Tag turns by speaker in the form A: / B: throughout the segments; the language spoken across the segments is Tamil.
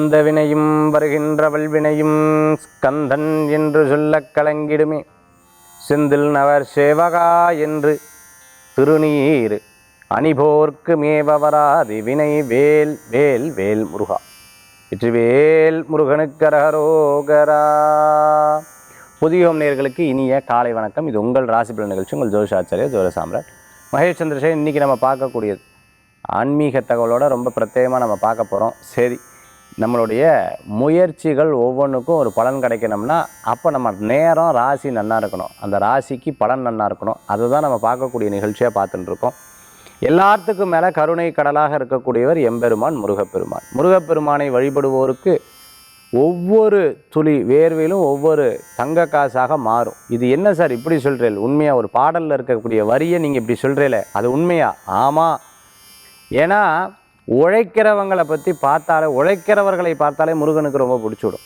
A: வந்த வினையும் வருகின்ற வல்வினையும் ஸ்கந்தன் என்று சொல்லக் கலங்கிடுமே. செந்தில் நவர் சேவகா என்று திருநீர் அணிபோர்க்கு மேபவராதி வினை வேல் வேல் வேல் முருகா. வெற்றிவேல் முருகனுக்கரகரோகரா புதியோம் நேர்களுக்கு இனிய காலை வணக்கம். இது உங்கள் ராசிபலன் நிகழ்ச்சி. உங்கள் ஜோஷாச்சாரிய ஜோர சாம்ராட் மகேஷ் சந்திரசேகர். இன்றைக்கி நம்ம பார்க்கக்கூடியது ஆன்மீக தகவலோட ரொம்ப பிரத்யேகமாக நம்ம பார்க்க போகிறோம் சரி நம்மளுடைய முயற்சிகள் ஒவ்வொன்றுக்கும் ஒரு பலன் கிடைக்கணும்னா அப்போ நம்ம நேரம் ராசி நன்னா இருக்கணும். அந்த ராசிக்கு பலன் நன்னா இருக்கணும். அதுதான் நம்ம பார்க்கக்கூடிய நிகழ்ச்சியாக பார்த்துட்டுருக்கோம். எல்லாத்துக்கும் மேலே கருணை கடலாக இருக்கக்கூடியவர் எம்பெருமான் முருகப்பெருமான். முருகப்பெருமானை வழிபடுவோருக்கு ஒவ்வொரு துளி வேர்வையிலும் ஒவ்வொரு தங்க காசாக மாறும். இது என்ன சார் இப்படி சொல்கிறேன் உண்மையாக ஒரு பாடலில் இருக்கக்கூடிய வரியை நீங்கள் இப்படி சொல்கிறீல அது உண்மையா? ஆமாம் ஏன்னா உழைக்கிறவங்களை பற்றி பார்த்தாலே உழைக்கிறவர்களை பார்த்தாலே முருகனுக்கு ரொம்ப பிடிச்சிடும்.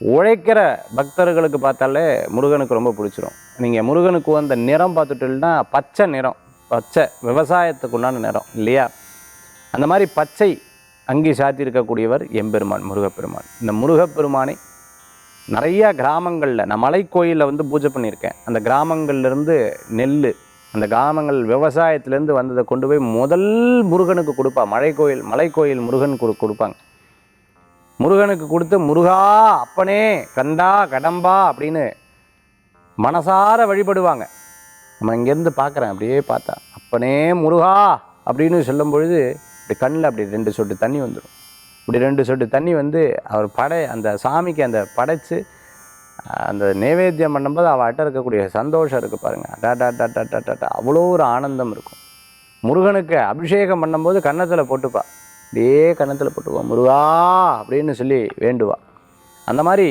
A: உழைக்கிற பக்தர்களுக்கு பார்த்தாலே முருகனுக்கு ரொம்ப பிடிச்சிடும் நீங்கள் முருகனுக்கு வந்த நிறம் பார்த்துட்டீங்கன்னா பச்சை நிறம் பச்சை விவசாயத்துக்கு உண்டான நிறம் இல்லையா? அந்த மாதிரி பச்சை அங்கே சாத்தி இருக்கக்கூடியவர் எம்பெருமான் முருகப்பெருமான். இந்த முருகப்பெருமானை நிறையா கிராமங்களில் நான் மலைக்கோயிலில் வந்து பூஜை பண்ணியிருக்கேன். அந்த கிராமங்கள்லேருந்து நெல் அந்த கிராமங்கள் விவசாயத்துலேருந்து வந்ததை கொண்டு போய் முதல் முருகனுக்கு கொடுப்பா. மலை கோயில் மலைக்கோயில் முருகன் கொடு கொடுப்பாங்க. முருகனுக்கு கொடுத்து முருகா அப்பனே கண்டா கடம்பா அப்படின்னு மனசார வழிபடுவாங்க. நம்ம இங்கேருந்து பார்க்குறேன் அப்படியே பார்த்தா அப்பனே முருகா அப்படின்னு சொல்லும் பொழுது இப்படி கண்ணில் அப்படி ரெண்டு சொட்டு தண்ணி வந்துடும். இப்படி ரெண்டு சொட்டு தண்ணி வந்து அவர் படை அந்த சாமிக்கு அந்த படைச்சு அந்த நைவேத்தியம் பண்ணும்போது அவட்ட இருக்கக்கூடிய சந்தோஷம் இருக்குது பாருங்கள் டா டா டா டா டா டா அவ்வளோ ஒரு ஆனந்தம் இருக்கும். முருகனுக்கு அபிஷேகம் பண்ணும்போது கன்னத்தில் போட்டுப்பா. அப்படியே கன்னத்தில் போட்டுப்பா முருகா அப்படின்னு சொல்லி வேண்டுவா. அந்த மாதிரி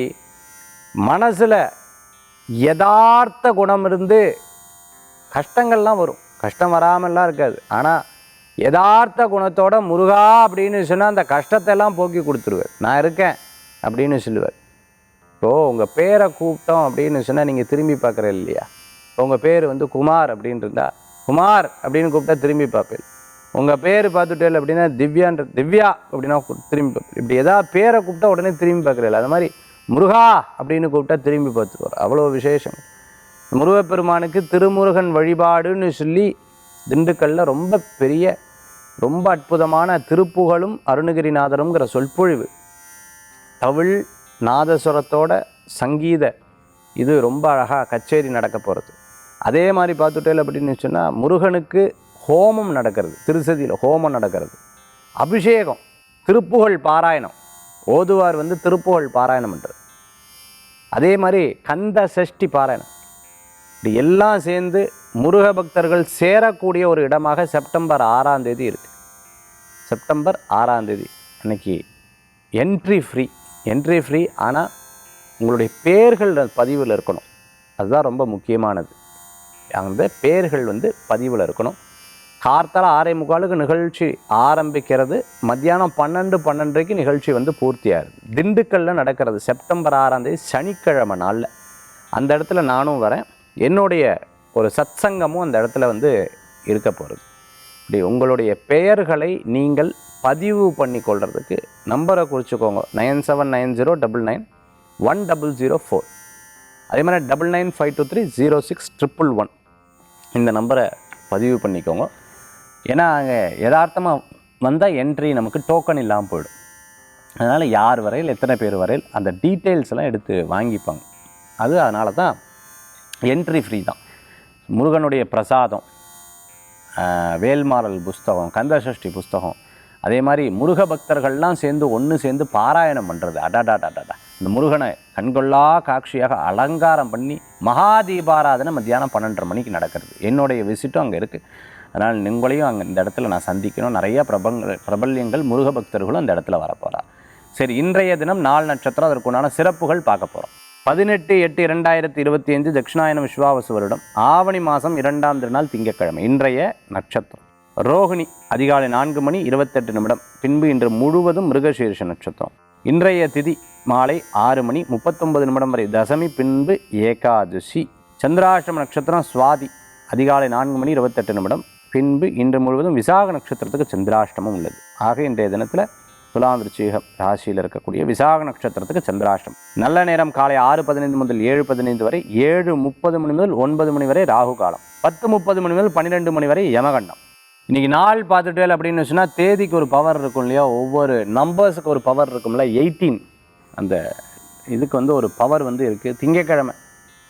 A: மனசில் யதார்த்த குணம் இருந்து கஷ்டங்கள்லாம் வரும். கஷ்டம் வராமல்லாம் இருக்காது. ஆனால் யதார்த்த குணத்தோட முருகா அப்படின்னு சொன்னால் அந்த கஷ்டத்தெல்லாம் போக்கி கொடுத்துருவார் நான் இருக்கேன் அப்படின்னு சொல்லுவார் இப்போது உங்கள் பேரை கூப்பிட்டோம் அப்படின்னு சொன்னால் நீங்கள் திரும்பி பார்க்குற இல்லையா? உங்கள் பேர் வந்து குமார் அப்படின்னு இருந்தா குமார் அப்படின்னு கூப்பிட்டா திரும்பி பார்ப்பேன். உங்கள் பேர் பார்த்துட்டேல் அப்படின்னா திவ்யான்ற திவ்யா அப்படின்னா திரும்பி பார்ப்பேன். இப்படி எதாவது பேரை கூப்பிட்டா உடனே திரும்பி பார்க்குறதில்ல அது மாதிரி முருகா அப்படின்னு கூப்பிட்டா திரும்பி பார்த்துருவார். அவ்வளோ விசேஷம். முருகப்பெருமானுக்கு திருமுருகன் வழிபாடுன்னு சொல்லி திண்டுக்கல்ல ரொம்ப பெரிய ரொம்ப அற்புதமான திருப்புகழும் அருணகிரிநாதருங்கிற சொற்பொழிவு தவிழ் நாதஸ்வரத்தோட சங்கீத இது ரொம்ப அழகாக கச்சேரி நடக்க போகிறது அதே மாதிரி பார்த்துட்டேல் அப்படின்னு சொன்னால் முருகனுக்கு ஹோமம் நடக்கிறது திருசதியில் ஹோமம் நடக்கிறது. அபிஷேகம் திருப்புகழ் பாராயணம். ஓதுவார் வந்து திருப்புகழ் பாராயணம் பண்ணுறது அதே மாதிரி கந்த சஷ்டி பாராயணம். இப்படி எல்லாம் சேர்ந்து முருக பக்தர்கள் சேரக்கூடிய ஒரு இடமாக செப்டம்பர் ஆறாம் தேதி இருக்குது செப்டம்பர் ஆறாம் தேதி அன்னைக்கு என்ட்ரி ஃப்ரீ என்ட்ரி ஃப்ரீ ஆனால் உங்களுடைய பேர்கள் பதிவில் இருக்கணும். அதுதான் ரொம்ப முக்கியமானது. அந்த பேர்கள் வந்து பதிவில் இருக்கணும். கார்த்தால ஆறே முக்காலுக்கு நிகழ்ச்சி ஆரம்பிக்கிறது. மத்தியானம் பன்னெண்டு பன்னெண்டரைக்கு நிகழ்ச்சி வந்து பூர்த்தியாகுது. திண்டுக்கல்ல நடக்கிறது. செப்டம்பர் ஆறாம் தேதி சனிக்கிழமை நாளில். அந்த இடத்துல நானும் வரேன். என்னுடைய ஒரு சத்சங்கமும் அந்த இடத்துல வந்து இருக்க போகிறது இப்படி உங்களுடைய பெயர்களை நீங்கள் பதிவு பண்ணி நம்பரை குறிச்சிக்கோங்க. Nine seven nine zero double nine one double zero four. அதே மாதிரி double nine five two three zero six triple one. இந்த நம்பரை பதிவு பண்ணிக்கோங்க. ஏன்னா அங்கே யதார்த்தமாக வந்தால் என்ட்ரி நமக்கு டோக்கன் இல்லாமல் போயிடும். அதனால் யார் வரையில் எத்தனை பேர் வரையில் அந்த டீட்டெயில்ஸ் எல்லாம் எடுத்து வாங்கிப்பாங்க. அது அதனால தான் என்ட்ரி ஃப்ரீ தான். முருகனுடைய பிரசாதம் வேல்மாறல் புஸ்தகம் கந்தசஷ்டி புஸ்தகம் அதே மாதிரி முருக பக்தர்கள்லாம் சேர்ந்து ஒன்று சேர்ந்து பாராயணம் பண்ணுறது அடாடாடாடாடா இந்த முருகனை கண்கொள்ளா காட்சியாக அலங்காரம் பண்ணி மகா தீபாராதனை மத்தியானம் பன்னெண்டரை மணிக்கு நடக்கிறது. என்னுடைய விசிட்டும் அங்கே இருக்குது அதனால் உங்களையும் அங்கே இந்த இடத்துல நான் சந்திக்கணும். நிறைய பிரபங்க பிரபல்யங்கள் முருக பக்தர்களும் அந்த இடத்துல வரப்போகிறா சரி இன்றைய தினம் நாலு நட்சத்திரம். அதற்குண்டான சிறப்புகள் பார்க்க போகிறோம் பதினெட்டு எட்டு இரண்டாயிரத்தி இருபத்தி அஞ்சு தட்சிணாயன விஸ்வாவசு வருடம். ஆவணி மாதம் இரண்டாம் திருநாள் திங்கட்கிழமை. இன்றைய நட்சத்திரம். ரோகிணி அதிகாலை நான்கு மணி இருபத்தெட்டு நிமிடம். பின்பு இன்று முழுவதும் மிருகசீர்ஷ நட்சத்திரம். இன்றைய திதி மாலை ஆறு மணி முப்பத்தொன்பது நிமிடம் வரை. தசமி பின்பு ஏகாதசி. சந்திராஷ்டம நட்சத்திரம் சுவாதி அதிகாலை நான்கு மணி இருபத்தெட்டு நிமிடம். பின்பு இன்று முழுவதும் விசாக நட்சத்திரத்துக்கு சந்திராஷ்டமம் உள்ளது. ஆக இன்றைய தினத்தில் துலாம் விருச்சிகம் ராசியில் இருக்கக்கூடிய விசாக நட்சத்திரத்துக்கு சந்திராஷ்டம் நல்ல நேரம் காலை ஆறு பதினைந்து முதல் ஏழு பதினைந்து வரை. ஏழு முப்பது மணி முதல் ஒன்பது மணி வரை ராகு காலம். பத்து முப்பது மணி முதல் பன்னிரெண்டு மணி வரை யமகண்டம். இன்றைக்கி நாள் பார்த்துட்டே அப்படின்னு சொன்னால் தேதிக்கு ஒரு பவர் இருக்கும் இல்லையா? ஒவ்வொரு நம்பர்ஸுக்கு ஒரு பவர் இருக்கும்ல? எயிட்டீன் அந்த இதுக்கு வந்து ஒரு பவர் வந்து இருக்குது திங்கக்கிழமை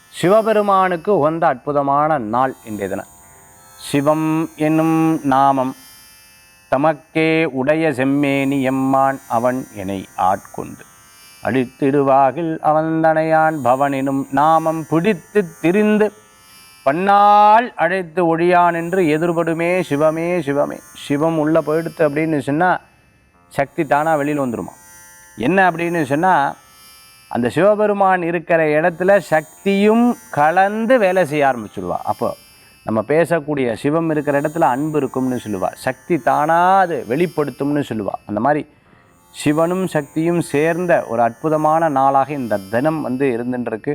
A: சிவபெருமானுக்கு உகந்த அற்புதமான நாள் இன்றைய தினம். சிவம் என்னும் நாமம். தமக்கே உடைய செம்மேனி எம்மான் அவன் என்னை ஆட்கொண்டு. அடித்திடுவாகில் அவந்தனையான் பவனினும் நாமம் பிடித்து திரிந்து பண்ணால் அழைத்து ஒழியான் என்று எதிர்படுமே சிவமே சிவமே. சிவம் உள்ளே போயிடுத்து அப்படின்னு சொன்னால் சக்தி தானாக வெளியில் வந்துடுமா என்ன அப்படின்னு சொன்னால் அந்த சிவபெருமான் இருக்கிற இடத்துல சக்தியும் கலந்து வேலை செய்ய ஆரம்பிச்சுடுவா அப்போ நம்ம பேசக்கூடிய சிவம் இருக்கிற இடத்துல அன்பு இருக்கும்னு சொல்லுவாள் சக்தி தானாக அது வெளிப்படுத்தும்னு சொல்லுவாள் அந்த மாதிரி சிவனும் சக்தியும் சேர்ந்த ஒரு அற்புதமான நாளாக இந்த தினம் வந்து இருந்துட்டுருக்கு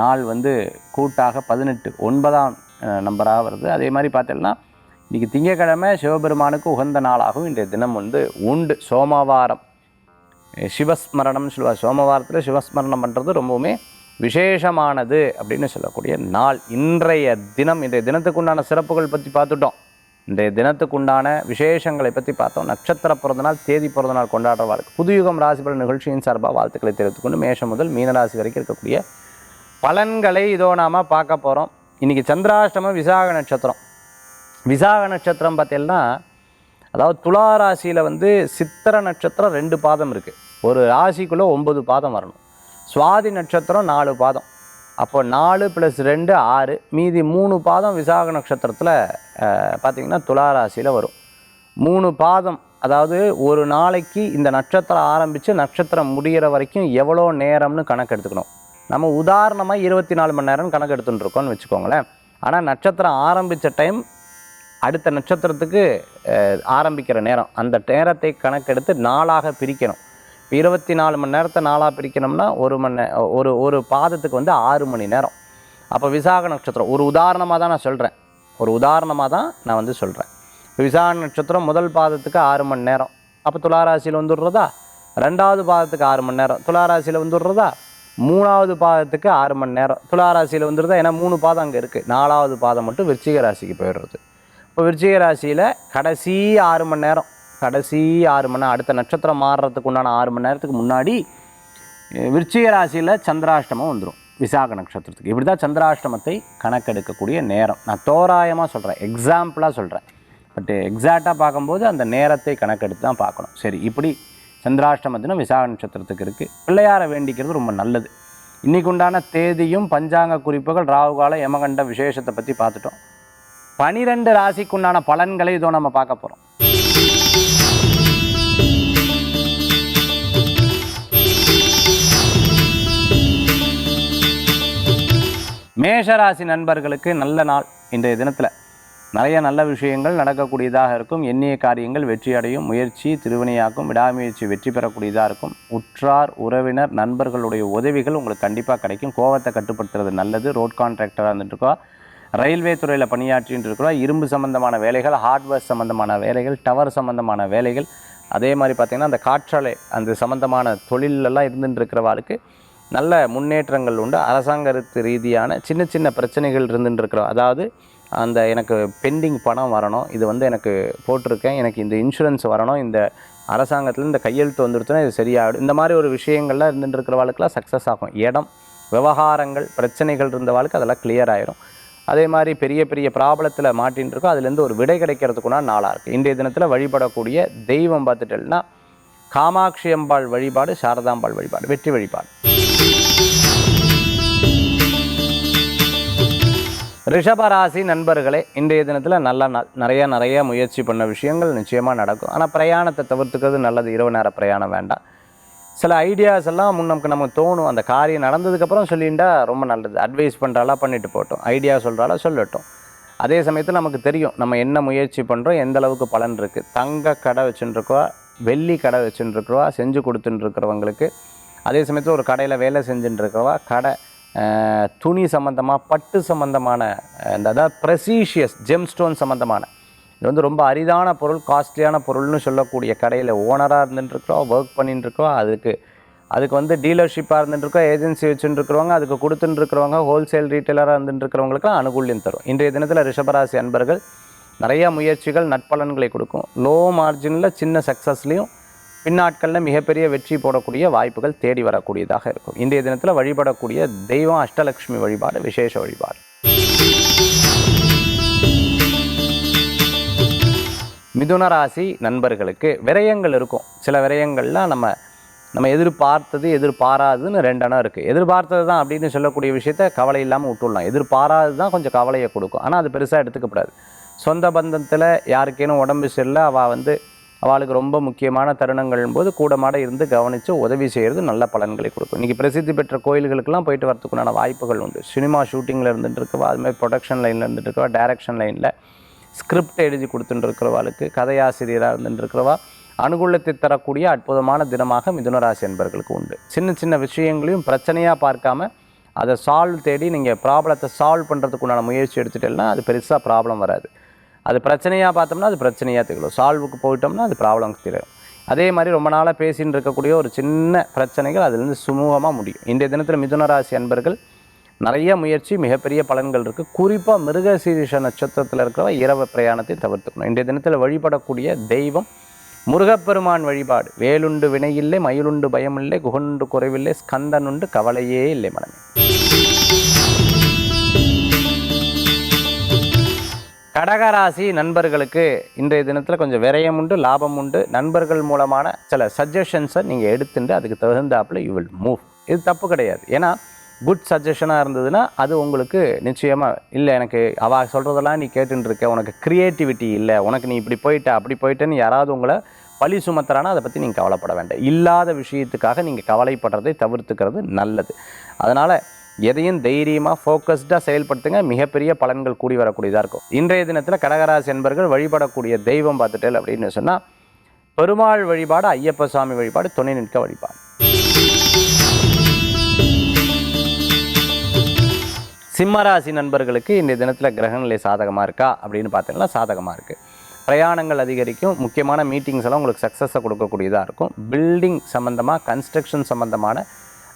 A: நாள் வந்து கூட்டாக பதினெட்டு ஒன்பதாம் நம்பராக வருது. அதே மாதிரி பார்த்தீங்கன்னா இன்றைக்கி திங்கக்கிழமை சிவபெருமானுக்கு உகந்த நாளாகவும் இன்றைய தினம் வந்து உண்டு. சோமவாரம். சிவஸ்மரணம்னு சொல்லுவார் சோமவாரத்தில் சிவஸ்மரணம் பண்ணுறது ரொம்பவுமே விசேஷமானது அப்படின்னு சொல்லக்கூடிய நாள். இன்றைய தினம் இன்றைய தினத்துக்குண்டான சிறப்புகள் பற்றி பார்த்துட்டோம். இன்றைய தினத்துக்குண்டான விசேஷங்களை பற்றி பார்த்தோம். நட்சத்திர பிறந்த நாள் தேதி பிறந்த நாள் கொண்டாடுறவாருக்கு புதுயுகம் ராசிபலன் நிகழ்ச்சியின் சார்பாக வாழ்த்துக்களை தெரிவித்துக்கொண்டு மேஷம் முதல் மீனராசி வரைக்கும் இருக்கக்கூடிய பலன்களை இதோ நாம் பார்க்க போகிறோம் இன்றைக்கி சந்திராஷ்டமம் விசாக நட்சத்திரம். விசாக நட்சத்திரம் பார்த்தீங்கன்னா அதாவது துலா ராசியில் வந்து சித்திர நட்சத்திரம் ரெண்டு பாதம் இருக்குது ஒரு ராசிக்குள்ளே ஒம்பது பாதம் வரணும். சுவாதி நட்சத்திரம் நாலு பாதம். அப்போ நாலு ப்ளஸ் ரெண்டு ஆறு மீதி மூணு பாதம் விசாக நட்சத்திரத்தில் பார்த்திங்கன்னா துலா ராசியில் வரும். மூணு பாதம் அதாவது ஒரு நாளைக்கு இந்த நட்சத்திரம் ஆரம்பித்து நட்சத்திரம் முடிகிற வரைக்கும் எவ்வளோ நேரம்னு கணக்கு எடுத்துக்கணும் நம்ம உதாரணமாக இருபத்தி நாலு மணி நேரம் கணக்கு எடுத்துட்டுருக்கோம்னு வச்சுக்கோங்களேன். ஆனால் நட்சத்திரம் ஆரம்பித்த டைம் அடுத்த நட்சத்திரத்துக்கு ஆரம்பிக்கிற நேரம். அந்த நேரத்தை கணக்கெடுத்து நாளாக பிரிக்கணும். இப்போ இருபத்தி நாலு மணி நேரத்தை நாளாக பிரிக்கணும்னா ஒரு மணி ஒரு ஒரு பாதத்துக்கு வந்து ஆறு மணி நேரம். அப்போ விசாக நட்சத்திரம் ஒரு உதாரணமாக தான் நான் சொல்கிறேன் ஒரு உதாரணமாக தான் நான் வந்து சொல்கிறேன் விசாக நட்சத்திரம் முதல் பாதத்துக்கு ஆறு மணி நேரம். அப்போ துளாராசியில் வந்துடுறதா? ரெண்டாவது பாதத்துக்கு ஆறு மணி நேரம். துளாராசியில் வந்துடுறதா? மூணாவது பாதத்துக்கு ஆறு மணி நேரம். துளாராசியில் வந்துடுதா ஏன்னா மூணு பாதம் அங்கே இருக்குது நாலாவது பாதம் மட்டும் விருச்சிக ராசிக்கு போயிடுறது. இப்போ விருச்சிக ராசியில் கடைசி ஆறு மணி நேரம். கடைசி ஆறு மணி நேரம் அடுத்த நட்சத்திரம் மாறுறதுக்கு உண்டான ஆறு மணி நேரத்துக்கு முன்னாடி விருச்சிக ராசியில் சந்திராஷ்டமம் வந்துடும் விசாக நட்சத்திரத்துக்கு. இப்படி தான் சந்திராஷ்டமத்தை கணக்கெடுக்கக்கூடிய நேரம். நான் தோராயமாக சொல்கிறேன் எக்ஸாம்பிளாக சொல்கிறேன் பட் எக்ஸாக்டாக பார்க்கும்போது அந்த நேரத்தை கணக்கெடுத்து தான் பார்க்கணும். சரி இப்படி சந்திராஷ்டம தினம் விசாக நட்சத்திரத்துக்கு இருக்குது பிள்ளையாரை வேண்டிக்கிறது ரொம்ப நல்லது. இன்னைக்கு உண்டான தேதியும் பஞ்சாங்க குறிப்புகள் ராகுகால யமகண்ட விசேஷத்தை பற்றி பார்த்துட்டோம். பனிரெண்டு ராசிக்குண்டான பலன்களை இதோ நம்ம பார்க்க போகிறோம் மேஷராசி நண்பர்களுக்கு நல்ல நாள் இன்றைய தினத்தில். நிறைய நல்ல விஷயங்கள் நடக்கக்கூடியதாக இருக்கும். எண்ணிய காரியங்கள் வெற்றி அடையும் முயற்சி திருவினையாக்கும். விடாமுயற்சி வெற்றி பெறக்கூடியதாக இருக்கும். உற்றார் உறவினர் நண்பர்களுடைய உதவிகள் உங்களுக்கு கண்டிப்பாக கிடைக்கும். கோவத்தை கட்டுப்படுத்துறது நல்லது. ரோட் கான்ட்ராக்டராக இருந்துட்டுருக்கோ. ரயில்வே துறையில் பணியாற்றிட்டு இருக்கிறோம் இரும்பு சம்பந்தமான வேலைகள் ஹார்ட்வேர் சம்பந்தமான வேலைகள் டவர் சம்பந்தமான வேலைகள். அதே மாதிரி பார்த்திங்கன்னா அந்த காற்றாலை அந்த சம்மந்தமான தொழிலெல்லாம் இருந்துட்டு இருக்கிறவாளுக்கு நல்ல முன்னேற்றங்கள் உண்டு. அரசாங்கத்து ரீதியான சின்ன சின்ன பிரச்சனைகள் இருந்துட்டு இருக்கிறோம். அதாவது அந்த எனக்கு பெண்டிங் பணம் வரணும். இது வந்து எனக்கு போட்டிருக்கேன். எனக்கு இந்த இன்சூரன்ஸ் வரணும். இந்த அரசாங்கத்தில் இந்த கையெழுத்து வந்துடுச்சுன்னா இது சரியாகிடும் இந்த மாதிரி ஒரு விஷயங்கள்லாம் இருந்துட்டு இருக்கிறவாளுக்கெல்லாம் சக்ஸஸ் ஆகும். இடம் விவகாரங்கள் பிரச்சனைகள் இருந்தவாளுக்கு அதெல்லாம் கிளியர் ஆயிரும். அதே மாதிரி பெரிய பெரிய ப்ராப்ளத்தில் மாட்டின்னு அதுலேருந்து ஒரு விடை கிடைக்கிறதுக்குனா நாளாக இருக்குது இன்றைய தினத்தில் வழிபடக்கூடிய தெய்வம் பார்த்துட்டேன்னா காமாட்சி அம்பாள் வழிபாடு சாரதாம்பாள் வழிபாடு வெற்றி வழிபாடு. ரிஷபராசி நண்பர்களே இன்றைய தினத்தில் நல்ல நாள் நிறைய நிறைய முயற்சி பண்ண விஷயங்கள் நிச்சயமாக நடக்கும். ஆனால் பிரயாணத்தை தவிர்த்துக்கிறது நல்லது. இரவு நேர பிரயாணம் வேண்டாம். சில ஐடியாஸ் எல்லாம் முன் நமக்கு நம்ம தோணும். அந்த காரியம் நடந்ததுக்கப்புறம் சொல்லிண்டா ரொம்ப நல்லது. அட்வைஸ் பண்ணுறாலாம் பண்ணிட்டு போட்டோம் ஐடியா சொல்கிறாளா சொல்லட்டும். அதே சமயத்தில் நமக்கு தெரியும். நம்ம என்ன முயற்சி பண்ணுறோம் எந்த அளவுக்கு பலன் இருக்குது தங்க கடை வச்சுட்டுருக்கோம் வெள்ளி கடை வச்சுட்டுருக்குறவா செஞ்சு கொடுத்துட்டு இருக்கிறவங்களுக்கு அதே சமயத்தில் ஒரு கடையில் வேலை செஞ்சுட்டுருக்கவா கடை துணி சம்மந்தமாக பட்டு சம்மந்தமான இந்த அதாவது ப்ரெசீஷியஸ் ஜெம்ஸ்டோன் சம்மந்தமான இது வந்து ரொம்ப அரிதான பொருள் காஸ்ட்லியான பொருள்னு சொல்லக்கூடிய கடையில் ஓனராக இருந்துட்டுருக்கோம் ஒர்க் பண்ணிட்டு இருக்கோம் அதுக்கு அதுக்கு வந்து டீலர்ஷிப்பாக இருந்துட்டுருக்கோம் ஏஜென்சி வச்சுட்டு இருக்கிறவங்க அதுக்கு கொடுத்துட்டு இருக்கிறவங்க ஹோல்சேல் ரீட்டைலராக இருந்துட்டு இருக்கிறவங்களுக்கு அனுகூல்யம் தரும். இன்றைய தினத்தில் ரிஷபராசி அன்பர்கள் நிறையா முயற்சிகள் நட்பலன்களை கொடுக்கும். லோ மார்ஜினில் சின்ன சக்ஸஸ்லேயும் பின்னாட்களில் மிகப்பெரிய வெற்றி போடக்கூடிய வாய்ப்புகள் தேடி வரக்கூடியதாக இருக்கும். இன்றைய தினத்தில் வழிபடக்கூடிய தெய்வம் அஷ்டலக்ஷ்மி வழிபாடு விசேஷ வழிபாடு. மிதுன ராசி நண்பர்களுக்கு விரயங்கள் இருக்கும். சில விரயங்கள்லாம் நம்ம நம்ம எதிர்பார்த்தது எதிர்பாராதுன்னு ரெண்டெண்ணம் இருக்குது எதிர்பார்த்தது தான் அப்படின்னு சொல்லக்கூடிய விஷயத்த கவலை இல்லாமல் விட்டுடலாம். எதிர்பாராது தான் கொஞ்சம் கவலையை கொடுக்கும். ஆனால் அது பெருசாக எடுத்துக்கப்படாது சொந்த பந்தத்தில் யாருக்கேனும் உடம்பு சரியில்லை அவள் வந்து அவளுக்கு ரொம்ப முக்கியமான தருணங்கள் போது கூடமாட இருந்து கவனித்து உதவி செய்கிறது நல்ல பலன்களை கொடுக்கும். இன்றைக்கி பிரசித்தி பெற்ற கோயில்களுக்கெல்லாம் போயிட்டு வரத்துக்குண்டான வாய்ப்புகள் உண்டு. சினிமா ஷூட்டிங்கில் இருந்துட்டு இருக்கவா அதுமாதிரி ப்ரொடக்ஷன் லைனில் இருந்துட்டு இருக்கவா டைரக்ஷன் லைனில் ஸ்கிரிப்ட் எழுதி கொடுத்துட்டு இருக்கிறவாளுக்கு கதையாசிரியராக இருந்துட்டு இருக்கிறவா அனுகூலத்தை தரக்கூடிய அற்புதமான தினமாக மிதுனராசி என்பர்களுக்கு உண்டு. சின்ன சின்ன விஷயங்களையும் பிரச்சனையாக பார்க்காம அதை சால்வ் தேடி நீங்கள் ப்ராப்ளத்தை சால்வ் பண்ணுறதுக்குண்டான முயற்சி எடுத்துட்டேன்னா அது பெருசாக ப்ராப்ளம் வராது. அது பிரச்சனையாக பார்த்தோம்னா அது பிரச்சனையாக தெரியும் சால்வுக்கு போயிட்டோம்னா அது ப்ராப்ளம் தெரியும் அதே மாதிரி ரொம்ப நாளாக பேசின்னு இருக்கக்கூடிய ஒரு சின்ன பிரச்சனைகள் அதுலேருந்து சுமூகமாக முடியும். இன்றைய தினத்தில் மிதுனராசி அன்பர்கள் நிறைய முயற்சி மிகப்பெரிய பலன்கள் இருக்குது குறிப்பாக மிருகசீரிஷ நட்சத்திரத்தில் இருக்கிறவ இரவு பிரயாணத்தை தவிர்த்துக்கணும். இன்றைய தினத்தில் வழிபடக்கூடிய தெய்வம் முருகப்பெருமான் வழிபாடு. வேலுண்டு வினையில்லை மயிலுண்டு பயமில்லை குகண்டு குறைவில்லை ஸ்கந்தனுண்டு கவலையே இல்லை மனமே. கடகராசி நண்பர்களுக்கு இன்றைய தினத்தில் கொஞ்சம் விரயம் உண்டு லாபம் உண்டு. நண்பர்கள் மூலமான சில சஜஷன்ஸை நீங்கள் எடுத்துட்டு அதுக்கு தகுந்தாப்பில் யூ வில் மூவ் இது தப்பு கிடையாது. ஏன்னா குட் சஜஷனாக இருந்ததுன்னா அது உங்களுக்கு நிச்சயமாக இல்லை எனக்கு அவ சொல்கிறதெல்லாம் நீ கேட்டுருக்க இருக்க உனக்கு க்ரியேட்டிவிட்டி இல்லை உனக்கு நீ இப்படி போயிட்ட அப்படி போயிட்டேன்னு யாராவது உங்களை பழி சுமத்துறானா அதை பற்றி நீங்கள் கவலைப்பட வேண்டாம். இல்லாத விஷயத்துக்காக நீங்கள் கவலைப்படுறதை தவிர்த்துக்கிறது நல்லது. அதனால் எதையும் தைரியமாக ஃபோக்கஸ்டாக செயல்படுத்துங்க. மிகப்பெரிய பலன்கள் கூடி வரக்கூடியதாக இருக்கும். இன்றைய தினத்தில் கடகராசி என்பர்கள் வழிபடக்கூடிய தெய்வம் பார்த்துட்டேல் அப்படின்னு சொன்னால் பெருமாள் வழிபாடு ஐயப்ப சுவாமி வழிபாடு துணை நிற்க வழிபாடு. சிம்மராசி நண்பர்களுக்கு இன்றைய தினத்தில் கிரகநிலை சாதகமாக இருக்கா அப்படின்னு பார்த்தீங்கன்னா சாதகமாக இருக்குது பிரயாணங்கள் அதிகரிக்கும். முக்கியமான மீட்டிங்ஸ் எல்லாம் உங்களுக்கு சக்ஸஸை கொடுக்கக்கூடியதாக இருக்கும். பில்டிங் சம்மந்தமாக கன்ஸ்ட்ரக்ஷன் சம்மந்தமான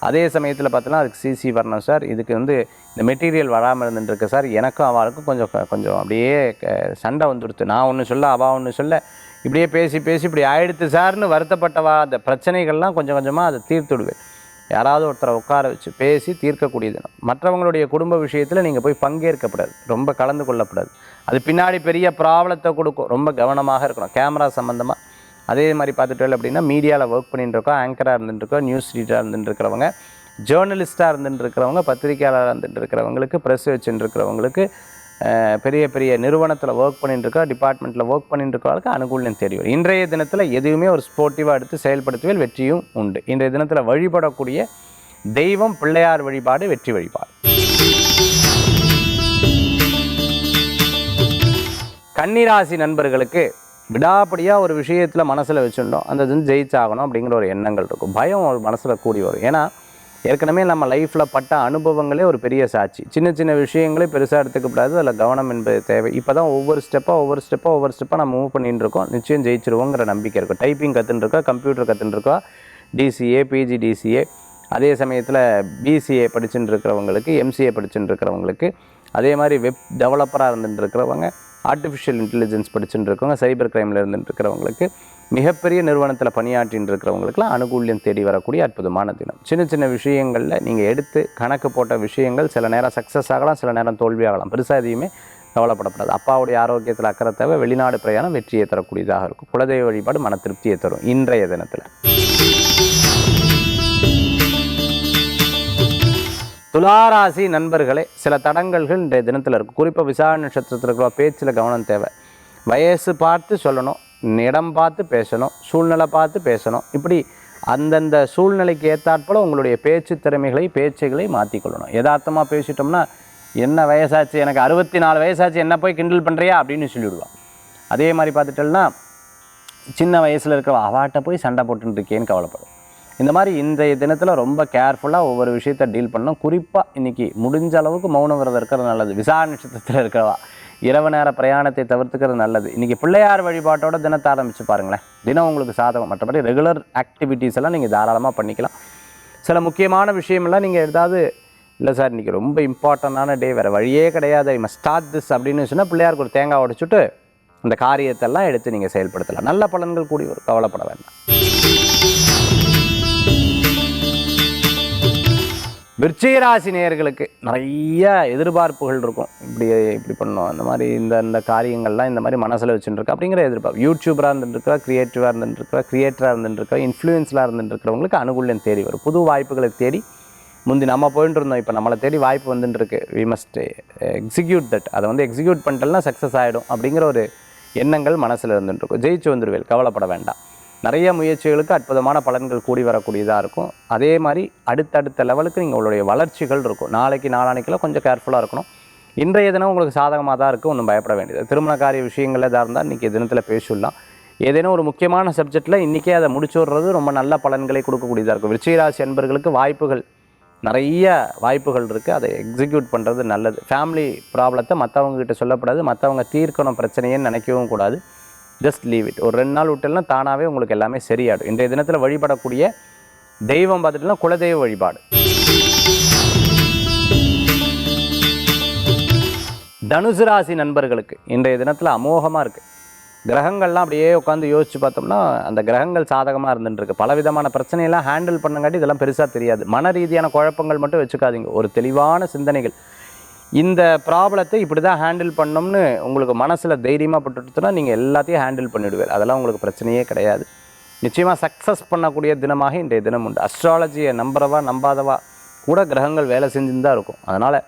A: அதே சமயத்தில் பார்த்தோன்னா அதுக்கு சிசி வரணும் சார். இதுக்கு வந்து இந்த மெட்டீரியல் வராமல் இருந்துருக்கு சார். எனக்கும் அவளுக்கும் கொஞ்சம் க- கொஞ்சம் அப்படியே க- சண்டை வந்துடுத்து. நான் ஒன்று சொல்ல அவள் ஒன்று சொல்ல இப்படியே பேசி பேசி இப்படி ஆயிடுத்து சார்னு வருத்தப்பட்டவா அந்த பிரச்சனைகள்லாம் கொஞ்சம் கொஞ்சமாக அதை தீர்த்து விடுவேன் யாராவது ஒருத்தரை உட்கார வச்சு பேசி தீர்க்கக்கூடியது. மற்றவங்களுடைய குடும்ப விஷயத்தில் நீங்கள் போய் பங்கேற்கக்கூடாது ரொம்ப கலந்து கொள்ளக்கூடாது அது பின்னாடி பெரிய ப்ராப்ளத்தை கொடுக்கும். ரொம்ப கவனமாக இருக்கணும். கேமரா சம்மந்தமாக அதே மாதிரி பார்த்துட்டோம் அப்படின்னா மீடியாவில் ஒர்க் பண்ணிட்டுருக்கோம் ஆங்கராக இருந்துட்டுருக்கோம் நியூஸ் ரீடராக இருந்துட்டுருக்கிறவங்க ஜேர்னலிஸ்ட்டாக இருந்துட்டு இருக்கிறவங்க பத்திரிக்கையாளராக இருந்துட்டு இருக்கிறவங்களுக்கு ப்ரெஸ் வச்சுட்டு இருக்கிறவங்களுக்கு பெரிய பெரிய நிறுவனத்தில் ஒர்க் பண்ணிட்டுருக்கோம் டிபார்ட்மெண்ட்டில் ஒர்க் பண்ணிட்டு இருக்கிறவங்களுக்கு அனுகூலம் தெரியும் இன்றைய தினத்தில் எதுவுமே ஒரு ஸ்போர்ட்டிவாக எடுத்து செயல்படுத்துவதில் வெற்றியும் உண்டு. இன்றைய தினத்தில் வழிபடக்கூடிய தெய்வம் பிள்ளையார் வழிபாடு வெற்றி வழிபாடு. கன்னிராசி நண்பர்களுக்கு விடாப்படியாக ஒரு விஷயத்தில் மனசில் வச்சுருந்தோம். அந்த இது ஜெயிச்சாகணும் அப்படிங்கிற ஒரு எண்ணங்கள் இருக்கும். பயம் ஒரு மனசில் கூடி வரும். ஏன்னா ஏற்கனவே நம்ம லைஃப்பில் பட்ட அனுபவங்களே ஒரு பெரிய சாட்சி. சின்ன சின்ன விஷயங்களே பெருசாக எடுத்துக்கப்படாது அதில் கவனம் என்பது தேவை. இப்போ தான் ஒவ்வொரு ஸ்டெப்பாக ஒவ்வொரு ஸ்டெப்பாக ஒவ்வொரு ஸ்டெப்பாக நம்ம மூவ் பண்ணிட்டு இருக்கோம். நிச்சயம் ஜெயிச்சிருவோங்கிற நம்பிக்கை இருக்கும் டைப்பிங் கற்றுன்னு இருக்கோம் கம்ப்யூட்டர் கற்றுன்னு டிசிஏ பிஜிடிசிஏ அதே சமயத்தில் பிசிஏ படிச்சுட்டு இருக்கிறவங்களுக்கு எம்சிஏ படிச்சுட்டு இருக்கிறவங்களுக்கு அதே மாதிரி வெப் டெவலப்பராக இருந்துட்டு இருக்கிறவங்க ஆர்டிஃபிஷியல் இன்டெலிஜென்ஸ் படிச்சுட்டு இருக்கவங்க சைபர் கிரைமில் இருந்துட்டு இருக்கிறவங்களுக்கு மிகப்பெரிய நிறுவனத்தில் பணியாற்றின்னு இருக்கிறவங்களுக்குலாம் அனுகூல்யம் தேடி வரக்கூடிய அற்புதமான தினம். சின்ன சின்ன விஷயங்களில் நீங்கள் எடுத்து கணக்கு போட்ட விஷயங்கள் சில நேரம் சக்ஸஸ் ஆகலாம் சில நேரம் தோல்வி ஆகலாம். பெருசாக எதையுமே கவலைப்படப்படாது அப்பாவுடைய ஆரோக்கியத்தில் அக்கறை தேவை வெளிநாடு பிரயாணம் வெற்றியை தரக்கூடியதாக இருக்கும். குலதெய்வ வழிபாடு மன திருப்தியை தரும் இன்றைய தினத்தில். துளாராசி நண்பர்களே சில தடங்கல்கள் இன்றைய தினத்தில் இருக்கும் குறிப்பாக விசாரணை நட்சத்திரத்தில் இருக்கிற பேச்சில் கவனம் தேவை. வயசு பார்த்து சொல்லணும் இடம் பார்த்து பேசணும் சூழ்நிலை பார்த்து பேசணும். இப்படி அந்தந்த சூழ்நிலைக்கு ஏற்றாற்போல் உங்களுடைய பேச்சு திறமைகளை பேச்சுகளை மாற்றிக்கொள்ளணும் யதார்த்தமாக பேசிட்டோம்னா என்ன வயசாச்சு எனக்கு அறுபத்தி நாலு வயசாச்சு என்ன போய் கிண்டல் பண்ணுறியா அப்படின்னு சொல்லிவிடுவான் அதே மாதிரி பார்த்துட்டோம்னா சின்ன வயசில் இருக்கிற அவாட்ட போய் சண்டை போட்டுருக்கேன்னு கவலைப்படும். இந்த மாதிரி இன்றைய தினத்தில் ரொம்ப கேர்ஃபுல்லாக ஒவ்வொரு விஷயத்தை டீல் பண்ணணும். குறிப்பாக இன்றைக்கி முடிஞ்ச அளவுக்கு மௌன விரதம் இருக்கிறது நல்லது. விசா நட்சத்திரத்தில் இருக்கிறவா. இரவு நேர பிரயாணத்தை தவிர்த்துக்கிறது நல்லது. இன்றைக்கி பிள்ளையார் வழிபாட்டோட தினத்தை ஆரம்பித்து பாருங்களேன். தினம் உங்களுக்கு சாதகம். மற்றபடி ரெகுலர் ஆக்டிவிட்டீஸ் எல்லாம் நீங்கள் தாராளமாக பண்ணிக்கலாம். சில முக்கியமான விஷயமெல்லாம் நீங்கள் ஏதாவது இல்லை சார் இன்றைக்கி ரொம்ப இம்பார்ட்டண்ட்டான டே வேறு வழியே கிடையாது. ஐ மஸ்ட் ஸ்டார்ட் திஸ் அப்படின்னு சொன்னால் பிள்ளையாருக்கு ஒரு தேங்காய் உடைச்சிட்டு அந்த காரியத்தெல்லாம் எடுத்து நீங்கள் செயல்படுத்தலாம். நல்ல பலன்கள் கூடி ஒரு கவலைப்பட வேண்டாம். விருச்சிகராசி நேயர்களுக்கு நிறைய எதிர்பார்ப்புகள் இருக்கும். இப்படி இப்படி பண்ணணும். அந்த மாதிரி இந்த இந்த காரியங்கள்லாம் இந்த மாதிரி மனசில் வச்சுட்டுருக்கு அப்படிங்கிற எதிர்பார்ப்பு. யூடியூபராக இருந்துட்டுருக்கா க்ரியேட்டிவாக இருந்துட்டுருக்கா க்ரியேட்டராக இருந்துட்டுருக்கா இன்ஃப்ளூயன்ஸலாக இருந்துட்டுருக்கிறவங்களுக்கு அனுகூலம் தேடி வரும். புது வாய்ப்புகளை தேடி முந்தி நம்ம போயிட்டு இருந்தோம். இப்போ நம்மளை தேடி வாய்ப்பு வந்துட்டு இருக்கு வி மஸ்ட் எக்ஸிக்யூட் தட் அதை வந்து எக்ஸிக்யூட் பண்ணிட்டோம்னா சக்ஸஸ் ஆகிடும் அப்படிங்கிற ஒரு எண்ணங்கள் மனசில் இருந்துட்டுருக்கும். ஜெயிச்சு வந்துடுவேல் கவலைப்பட வேண்டாம். நிறைய முயற்சிகளுக்கு அற்புதமான பலன்கள் கூடி வரக்கூடியதாக இருக்கும். அதே மாதிரி அடுத்தடுத்த லெவலுக்கு நீங்கள் உங்களுடைய வளர்ச்சிகள் இருக்கும். நாளைக்கு நாளானைக்கெல்லாம் கொஞ்சம் கேர்ஃபுல்லாக இருக்கணும். இன்றைய தினம் உங்களுக்கு சாதகமாக தான் இருக்குது ஒன்றும் பயப்பட வேண்டியது. திருமண காரிய விஷயங்கள் எதாக இருந்தால் இன்றைக்கி தினத்தில் பேசிடலாம். ஏதேனும் ஒரு முக்கியமான சப்ஜெக்டில் இன்றைக்கே அதை முடிச்சுடுறது ரொம்ப நல்ல பலன்களை கொடுக்கக்கூடியதாக இருக்கும். விருச்சிகராசி என்பர்களுக்கு வாய்ப்புகள் நிறைய வாய்ப்புகள் இருக்குது அதை எக்ஸிக்யூட் பண்ணுறது நல்லது. ஃபேமிலி ப்ராப்ளத்தை மற்றவங்க கிட்ட மற்றவங்க தீர்க்கணும் பிரச்சனையேன்னு நினைக்கவும் கூடாது. ஜஸ்ட் லீவ் இட் ஒரு ரெண்டு நாள் விட்டலாம் தானாகவே உங்களுக்கு எல்லாமே சரியாடும் இன்றைய தினத்தில் வழிபடக்கூடிய தெய்வம் பார்த்துட்டுனா குலதெய்வ வழிபாடு. தனுசு ராசி நண்பர்களுக்கு இன்றைய தினத்தில் அமோகமாக இருக்குது கிரகங்கள்லாம் அப்படியே உட்காந்து யோசிச்சு பார்த்தோம்னா அந்த கிரகங்கள் சாதகமாக இருந்துட்டுருக்கு. பல விதமான பிரச்சனையெல்லாம் ஹேண்டில் பண்ணங்காட்டி இதெல்லாம் பெருசாக தெரியாது. மன ரீதியான குழப்பங்கள் மட்டும் வச்சுக்காதீங்க. ஒரு தெளிவான சிந்தனைகள். இந்த ப்ராப்ளத்தை இப்படி தான் ஹேண்டில் பண்ணோம்னு உங்களுக்கு மனசில் தைரியமாக பட்டுட்டுனா நீங்கள் எல்லாத்தையும் ஹேண்டில் பண்ணிவிடுவீர் அதெல்லாம் உங்களுக்கு பிரச்சனையே கிடையாது. நிச்சயமாக சக்ஸஸ் பண்ணக்கூடிய தினமாக இன்றைய தினம் உண்டு. அஸ்ட்ராலஜியை நம்புறவா நம்பாதவா கூட கிரகங்கள் வேலை செஞ்சுன்னு தான் இருக்கும். அதனால்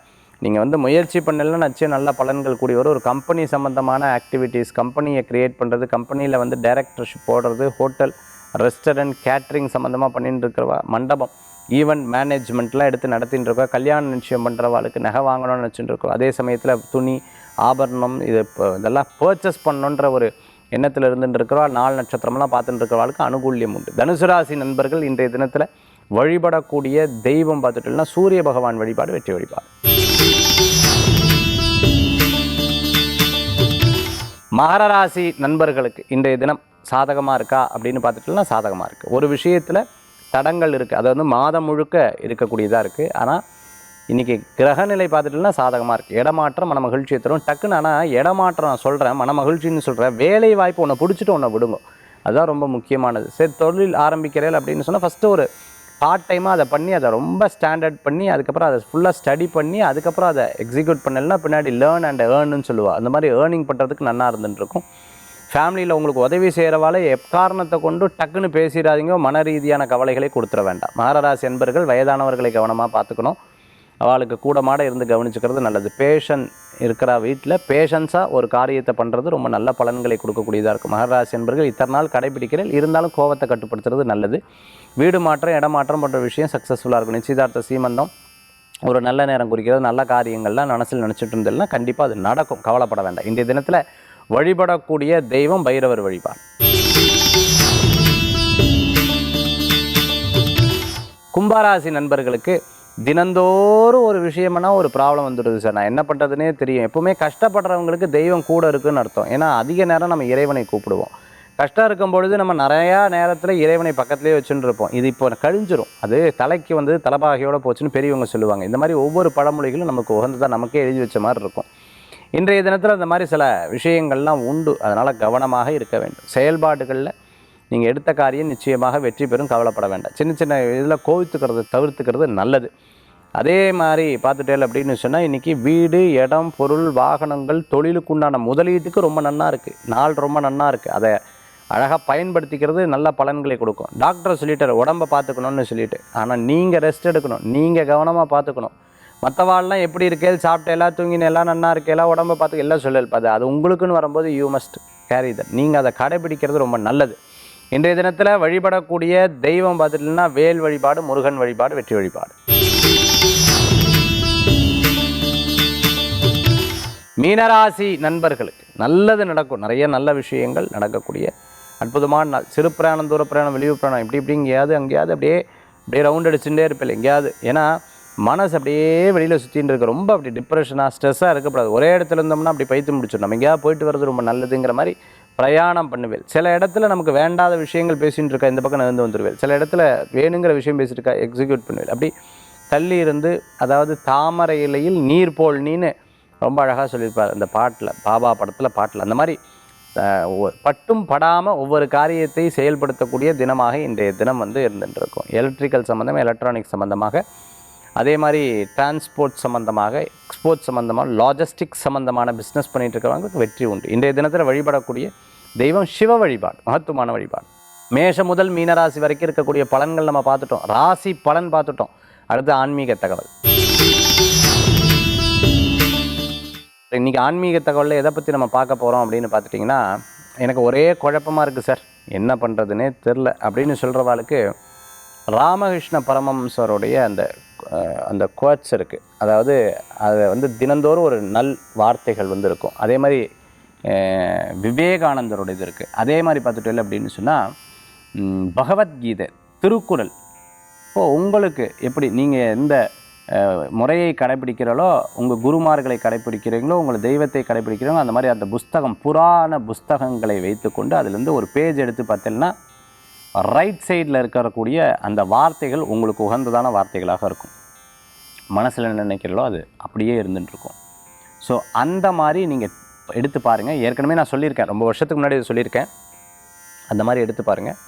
A: நீங்கள் வந்து முயற்சி பண்ணலாம் நிச்சயம் நல்ல பலன்கள் கூடி வரும். ஒரு கம்பெனி சம்மந்தமான ஆக்டிவிட்டீஸ் கம்பெனியை க்ரியேட் பண்ணுறது கம்பெனியில் வந்து டைரக்டர்ஷிப் போடுறது ஹோட்டல் ரெஸ்டாரண்ட் கேட்ரிங் சம்மந்தமாக பண்ணிட்டு இருக்கிறவா மண்டபம் ஈவெண்ட் மேனேஜ்மெண்ட்லாம் எடுத்து நடத்தின்னு இருக்கோம் கல்யாண நிச்சயம் பண்ணுறவாளுக்கு நகை வாங்கணும்னு வச்சுட்டு இருக்கோம் அதே சமயத்தில் துணி ஆபரணம் இது இப்போ இதெல்லாம் பர்ச்சேஸ் பண்ணணுன்ற ஒரு எண்ணத்தில் இருந்துட்டு இருக்கிறவா நாலு நட்சத்திரம்லாம் பார்த்துட்டு இருக்கிறவாளுக்கு அனுகூல்யம் உண்டு. தனுசு ராசி நண்பர்கள் இன்றைய தினத்தில் வழிபடக்கூடிய தெய்வம் பார்த்துட்டோம்னா சூரிய பகவான் வழிபாடு வெற்றி வழிபாடு. மகர ராசி நண்பர்களுக்கு இன்றைய தினம் சாதகமாக இருக்கா அப்படின்னு பார்த்துட்டோம்னா சாதகமாக இருக்குது ஒரு விஷயத்தில் தடங்கள் இருக்குது அது வந்து மாதம் முழுக்க இருக்கக்கூடியதாக இருக்குது ஆனால் இன்றைக்கி கிரகநிலை பார்த்துட்டோம்னா சாதகமாக இருக்குது இடமாற்றம் மன மகிழ்ச்சியை தரும். டக்குன்னு ஆனால் இடமாற்றம் நான் சொல்கிறேன் மன மகிழ்ச்சின்னு சொல்கிறேன் வேலை வாய்ப்பு ஒன்று பிடிச்சிட்டு ஒன்று விடுங்க. அதுதான் ரொம்ப முக்கியமானது. சரி தொழில் ஆரம்பிக்கிறேன் அப்படின்னு சொன்னால் ஃபஸ்ட்டு ஒரு பார்ட் டைமாக அதை பண்ணி அதை ரொம்ப ஸ்டாண்டர்ட் பண்ணி அதுக்கப்புறம் அதை ஃபுல்லாக ஸ்டடி பண்ணி அதுக்கப்புறம் அதை எக்ஸிக்யூட் பண்ணலைன்னா பின்னாடி லேர்ன் அண்ட் ஏர்ன்னு சொல்லுவாள் அந்த மாதிரி ஏர்னிங் பண்ணுறதுக்கு நல்லா இருந்துட்டுருக்கும் ஃபேமிலியில் உங்களுக்கு உதவி செய்கிறவால எக்காரணத்தை கொண்டு டக்குன்னு பேசிடாதீங்க மன ரீதியான கவலைகளை கொடுத்துட வேண்டாம். மகராசி என்பர்கள் வயதானவர்களை கவனமாக பார்த்துக்கணும். அவளுக்கு கூட மாட இருந்து கவனிச்சுக்கிறது நல்லது. பேஷன் இருக்கிற வீட்டில் பேஷன்ஸாக ஒரு காரியத்தை பண்ணுறது ரொம்ப நல்ல பலன்களை கொடுக்கக்கூடியதாக இருக்கும். மகராசி என்பர்கள் இத்தனை நாள் கடைபிடிக்கிறேன் இருந்தாலும் கோவத்தை கட்டுப்படுத்துறது நல்லது. வீடு மாற்றம் இடமாற்றம் போன்ற விஷயம் சக்ஸஸ்ஃபுல்லாக இருக்கும். நிச்சயதார்த்த சீமந்தம் ஒரு நல்ல நேரம் குறிக்கிறது நல்ல காரியங்கள்லாம் மனசில் நினச்சிட்டு இருந்ததுன்னா கண்டிப்பாக அது நடக்கும். கவலைப்பட வேண்டாம். இன்றைய தினத்தில் வழிபடக்கூடிய தெய்வம் பைரவர் வழிபாடு. கும்பராசி நண்பர்களுக்கு தினந்தோறும் ஒரு விஷயம்னா ஒரு ப்ராப்ளம் வந்துடுது சார். நான் என்ன பண்ணுறதுனே தெரியும். எப்போவுமே கஷ்டப்படுறவங்களுக்கு தெய்வம் கூட இருக்குன்னு அர்த்தம். ஏன்னா அதிக நேரம் நம்ம இறைவனை கூப்பிடுவோம். கஷ்டம் இருக்கும் பொழுது நம்ம நிறையா நேரத்தில் இறைவனை பக்கத்துலேயே வச்சுட்டு இருப்போம். இது இப்போ கழிஞ்சிரும். அது தலைக்கு வந்து தலைபாகையோடு போச்சுன்னு பெரியவங்க சொல்லுவாங்க. இந்த மாதிரி ஒவ்வொரு பழமொழிகளும் நமக்கு உகந்ததாக நமக்கே எழுதி வச்ச மாதிரி இருக்கும். இன்றைய தினத்தில் அந்த மாதிரி சில விஷயங்கள்லாம் உண்டு. அதனால் கவனமாக இருக்க வேண்டும். செயல்பாடுகளில் நீங்கள் எடுத்த காரியம் நிச்சயமாக வெற்றி பெறும். கவலைப்பட வேண்டாம். சின்ன சின்ன இதில் கோவித்துக்கிறது தவிர்த்துக்கிறது நல்லது. அதே மாதிரி பார்த்துட்டேல் அப்படின்னு சொன்னால் இன்றைக்கி வீடு இடம் பொருள் வாகனங்கள் தொழிலுக்குண்டான முதலீட்டுக்கு ரொம்ப நன்னா இருக்குது நாள் ரொம்ப நன்னா இருக்குது அதை அழகாக பயன்படுத்திக்கிறது நல்ல பலன்களை கொடுக்கும். டாக்டர் சொல்லிட்டார் உடம்பை பார்த்துக்கணும்னு சொல்லிட்டு. ஆனால் நீங்கள் ரெஸ்ட் எடுக்கணும். நீங்கள் கவனமாக பார்த்துக்கணும். மற்றவாள்லாம் எப்படி இருக்கேள் சாப்பிட்டேலாம் தூங்கின எல்லாம் நன்னா எல்லாம் உடம்பை பார்த்து எல்லாம் சொல்லல் அது உங்களுக்குன்னு வரும்போது யூ மஸ்ட் கேரி தட் நீங்கள் அதை கடைபிடிக்கிறது ரொம்ப நல்லது. இன்றைய தினத்தில் வழிபடக்கூடிய தெய்வம் பார்த்துட்டீங்கன்னா வேல் வழிபாடு முருகன் வழிபாடு வெற்றி வழிபாடு. மீனராசி நண்பர்களுக்கு நல்லது நடக்கும். நிறைய நல்ல விஷயங்கள் நடக்கக்கூடிய அற்புதமான நாள். சிறு பிரயாணம் தூர பிரயாணம் வெளியூர் பிரயாணம் இப்படி இப்படி எங்கேயாவது அங்கேயாவது அப்படியே அப்படியே ரவுண்ட் அடிச்சுட்டே இருப்பில்லை எங்கேயாவது. ஏன்னா மனசு அப்படியே வெளியில் சுற்றின்னு இருக்க. ரொம்ப அப்படி டிப்ரெஷனாக ஸ்ட்ரெஸ்ஸாக இருக்கக்கூடாது ஒரே இடத்துல இருந்தோம்னா அப்படி பைத்து முடிச்சிடும் நம்ம எங்கேயாவது போயிட்டு வர்றது ரொம்ப நல்லதுங்கிற மாதிரி பிரயாணம் பண்ணுவேன். சில இடத்துல நமக்கு வேண்டாத விஷயங்கள் பேசிகிட்டு இருக்கா இந்த பக்கம் நடந்து வந்துடுவேன் சில இடத்துல வேணுங்கிற விஷயம் பேசிட்டு இருக்கா எக்ஸிக்யூட் பண்ணுவேன். அப்படி தள்ளி இருந்து அதாவது தாமரை இலையில் நீர் போல் நீன்னு ரொம்ப அழகாக சொல்லியிருப்பார் அந்த பாட்டில் பாபா படத்தில் பாட்டில். அந்த மாதிரி பட்டும் படாமல் ஒவ்வொரு காரியத்தை செயல்படுத்தக்கூடிய தினமாக இன்றைய தினம் வந்து இருந்துகிட்டு இருக்கும். எலக்ட்ரிக்கல் சம்மந்தமாக எலக்ட்ரானிக் சம்மந்தமாக அதே மாதிரி டிரான்ஸ்போர்ட் சம்மந்தமாக எக்ஸ்போர்ட் சம்மந்தமாக லாஜிஸ்டிக் சம்மந்தமான பிஸ்னஸ் பண்ணிகிட்டு இருக்கிறவங்களுக்கு வெற்றி உண்டு. இன்றைய தினத்தில் வழிபடக்கூடிய தெய்வம் சிவ வழிபாடு மகத்துவமான வழிபாடு. மேஷம் முதல் மீனராசி வரைக்கும் இருக்கக்கூடிய பலன்கள் நம்ம பார்த்துட்டோம். ராசி பலன் பார்த்துட்டோம். அடுத்து ஆன்மீக தகவல். இன்றைக்கி ஆன்மீக தகவலில் எதை பற்றி நம்ம பார்க்க போகிறோம் அப்படின்னு பார்த்துட்டிங்கன்னா எனக்கு ஒரே குழப்பமாக இருக்குது சார். என்ன பண்ணுறதுனே தெரில அப்படின்னு சொல்கிறவாளுக்கு ராமகிருஷ்ண பரமம்சருடைய அந்த அந்த குவட்ஸ் இருக்குது அதாவது அதை வந்து தினந்தோறும் ஒரு நல் வார்த்தைகள் வந்து இருக்கும் அதே மாதிரி விவேகானந்தரோட இது இருக்குது அதே மாதிரி பார்த்துட்டு அப்படின்னு சொன்னால் பகவத்கீதை திருக்குறள். இப்போ உங்களுக்கு எப்படி நீங்கள் எந்த முறையை கடைபிடிக்கிறீங்களோ உங்கள் குருமார்களை கடைபிடிக்கிறீங்களோ உங்கள் தெய்வத்தை கடைபிடிக்கிறீங்களோ அந்த மாதிரி அந்த புஸ்தகம் புராண புஸ்தகங்களை வைத்துக்கொண்டு அதுலேருந்து ஒரு பேஜ் எடுத்து பார்த்தீங்கன்னா ரைட் சைடில் இருக்கக்கூடிய அந்த வார்த்தைகள் உங்களுக்கு உகந்ததான வார்த்தைகளாக இருக்கும். மனசில் என்ன நினைக்கிறீங்களோ அது அப்படியே இருந்துட்டுருக்கும். ஸோ அந்த மாதிரி நீங்கள் எடுத்து பாருங்கள் ஏற்கனவே நான் சொல்லியிருக்கேன். ரொம்ப வருஷத்துக்கு முன்னாடி இதை சொல்லியிருக்கேன். அந்த மாதிரி எடுத்து பாருங்கள்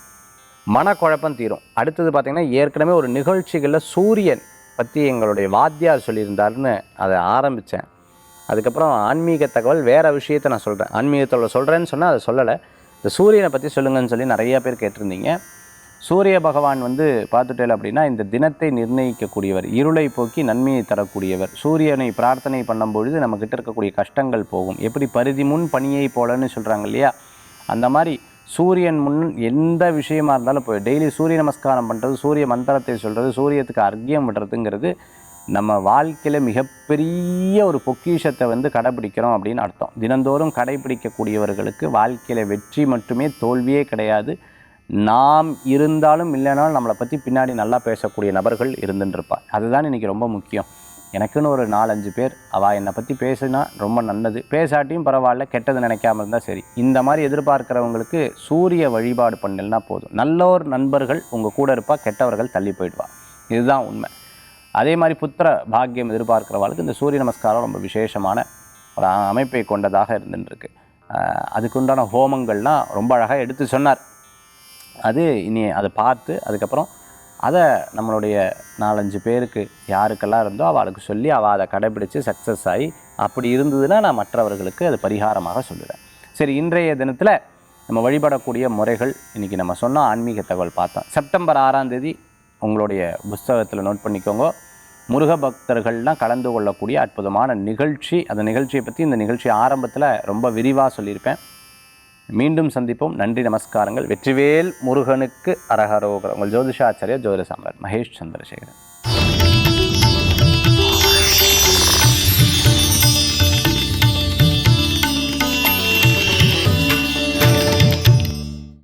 A: மனக்குழப்பம் தீரும். அடுத்தது பார்த்திங்கன்னா ஏற்கனவே ஒரு நிகழ்ச்சிகளில் சூரியன் பற்றி எங்களுடைய வாத்தியார் சொல்லியிருந்தாருன்னு அதை ஆரம்பித்தேன் அதுக்கப்புறம் ஆன்மீக தகவல் வேறு விஷயத்தை நான் சொல்கிறேன் ஆன்மீகத்தோட சொல்கிறேன்னு சொன்னால் அதை சொல்லலை. இந்த சூரியனை பற்றி சொல்லுங்கன்னு சொல்லி நிறைய பேர் கேட்டிருந்தீங்க. சூரிய பகவான் வந்து பார்த்துட்டேன் அப்படின்னா இந்த தினத்தை நிர்ணயிக்கக்கூடியவர் இருளை போக்கி நன்மையை தரக்கூடியவர் சூரியனை பிரார்த்தனை பண்ணும் பொழுது நம்மக்கிட்ட இருக்கக்கூடிய கஷ்டங்கள் போகும். எப்படி பருதி முன் பணியை போலன்னு சொல்கிறாங்க இல்லையா? அந்த மாதிரி சூரியன் முன் எந்த விஷயமா இருந்தாலும் போய் டெய்லி சூரிய நமஸ்காரம் பண்ணுறது சூரிய மந்திரத்தை சொல்கிறது சூரியத்துக்கு அர்க்கியம் விடுறதுங்கிறது நம்ம வாழ்க்கையில் மிகப்பெரிய ஒரு பொக்கிஷத்தை வந்து கடைபிடிக்கிறோம் அப்படின்னு அர்த்தம். தினந்தோறும் கடைபிடிக்கக்கூடியவர்களுக்கு வாழ்க்கையில் வெற்றி மட்டுமே தோல்வியே கிடையாது. நாம் இருந்தாலும் இல்லைனாலும் நம்மளை பற்றி பின்னாடி நல்லா பேசக்கூடிய நபர்கள் இருந்துட்டு அதுதான் இன்றைக்கி ரொம்ப முக்கியம். எனக்குன்னு ஒரு நாலஞ்சு பேர் அவள் என்னை பற்றி பேசுனா ரொம்ப நல்லது. பேசாட்டியும் பரவாயில்ல கெட்டது நினைக்காம இருந்தால் சரி. இந்த மாதிரி எதிர்பார்க்குறவங்களுக்கு சூரிய வழிபாடு பண்ணலன்னா போதும். நல்லோர் நண்பர்கள் உங்கள் கூட இருப்பா கெட்டவர்கள் தள்ளி போயிடுவா. இதுதான் உண்மை. அதே மாதிரி புத்திர பாக்கியம் எதிர்பார்க்குறவாளுக்கு இந்த சூரிய நமஸ்காரம் ரொம்ப விசேஷமான ஒரு அமைப்பை கொண்டதாக இருந்துருக்கு அதுக்குண்டான ஹோமங்கள்லாம் ரொம்ப அழகாக எடுத்து சொன்னார். அது இனி அதை பார்த்து அதுக்கப்புறம் அதை நம்மளுடைய நாலஞ்சு பேருக்கு யாருக்கெல்லாம் இருந்தோ அவளுக்கு சொல்லி அவள் அதை கடைபிடித்து சக்ஸஸ் ஆகி அப்படி இருந்ததுன்னா நான் மற்றவர்களுக்கு அது பரிகாரமாக சொல்லுவேன். சரி இன்றைய தினத்தில் நம்ம வழிபடக்கூடிய முறைகள் இன்றைக்கி நம்ம சொன்ன ஆன்மீக தகவல் பார்த்தோம். செப்டம்பர் ஆறாம் தேதி உங்களுடைய புஸ்தகத்தில் நோட் பண்ணிக்கோங்க. முருக பக்தர்கள்லாம் கலந்து கொள்ளக்கூடிய அற்புதமான நிகழ்ச்சி. அந்த நிகழ்ச்சியை பற்றி இந்த நிகழ்ச்சி ஆரம்பத்தில் ரொம்ப விரிவாக சொல்லியிருப்பேன். மீண்டும் சந்திப்போம். நன்றி நமஸ்காரங்கள். வெற்றிவேல் முருகனுக்கு அரகரோகர் உங்கள் ஜோதிஷாச்சாரியர் ஜோதிட சாம்ராட் மகேஷ் சந்திரசேகரன்.